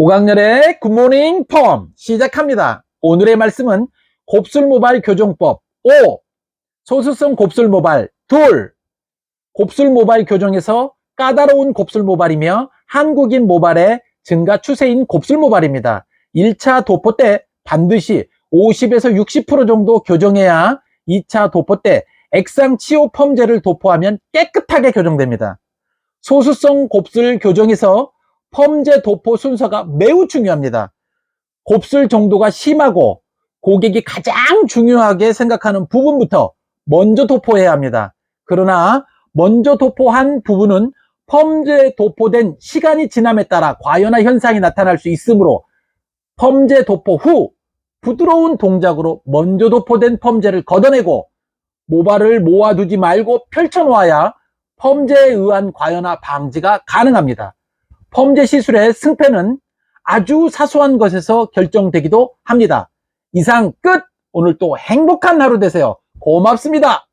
오강렬의 굿모닝 펌 시작합니다. 오늘의 말씀은 곱슬 모발 교정법 5. 소수성 곱슬 모발 2. 곱슬 모발 교정에서 까다로운 곱슬 모발이며 한국인 모발의 증가 추세인 곱슬 모발입니다. 1차 도포 때 반드시 50에서 60% 정도 교정해야 2차 도포 때 액상 치오 펌제를 도포하면 깨끗하게 교정됩니다. 소수성 곱슬 교정에서 펌제 도포 순서가 매우 중요합니다. 곱슬 정도가 심하고 고객이 가장 중요하게 생각하는 부분부터 먼저 도포해야 합니다. 그러나 먼저 도포한 부분은 펌제 도포된 시간이 지남에 따라 과연화 현상이 나타날 수 있으므로 펌제 도포 후 부드러운 동작으로 먼저 도포된 펌제를 걷어내고 모발을 모아두지 말고 펼쳐놓아야 펌제에 의한 과연화 방지가 가능합니다. 펌제 시술의 승패는 아주 사소한 것에서 결정되기도 합니다. 이상 끝! 오늘 또 행복한 하루 되세요. 고맙습니다.